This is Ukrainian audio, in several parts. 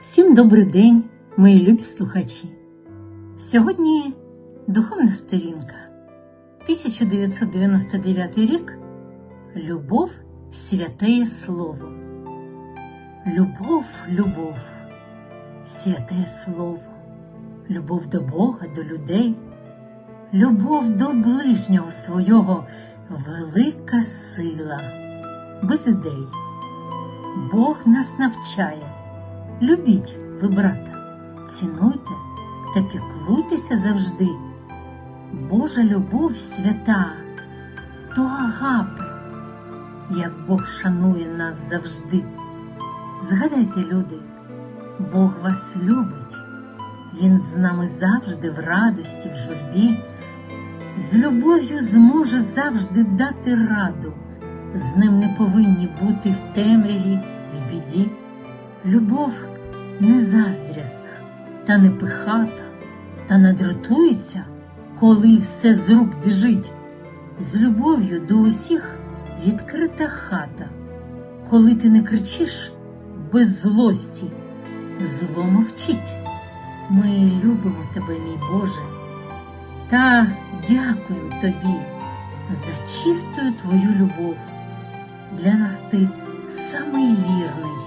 Всім добрий день, мої любі слухачі. Сьогодні духовна сторінка. 1999 рік. Любов святеє слово. Любов, любов, святе слово, любов до Бога, до людей, любов до ближнього свого велика сила, без ідей. Бог нас навчає. Любіть ви, брата, цінуйте та піклуйтеся завжди. Божа любов свята, то агапе, як Бог шанує нас завжди. Згадайте, люди, Бог вас любить, Він з нами завжди в радості, в журбі, з любов'ю зможе завжди дати раду. З ним не повинні бути в темряві, в біді. Любов не заздрісна та не пихата, та не дратується, коли все з рук біжить. З любов'ю до усіх відкрита хата, коли ти не кричиш без злості, зло мовчить. Ми любимо тебе, мій Боже, та дякуємо тобі за чистою твою любов. Для нас ти самий вірний,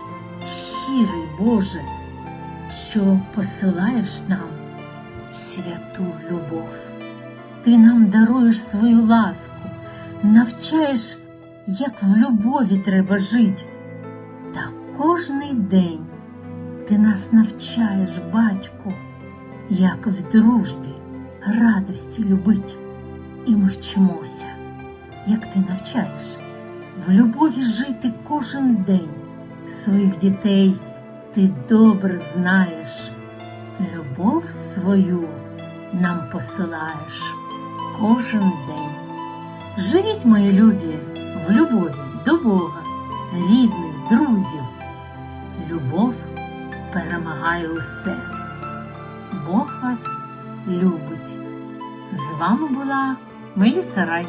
щирий Боже, що посилаєш нам святу любов. Ти нам даруєш свою ласку, навчаєш, як в любові треба жити. Та кожний день ти нас навчаєш, батьку, як в дружбі радості любить. І ми вчимося, як ти навчаєш в любові жити кожен день своїх дітей ти добре знаєш, любов свою нам посилаєш кожен день. Живіть, мої любі, в любові до Бога, рідних, друзів. Любов перемагає усе. Бог вас любить. З вами була Меліса Рай.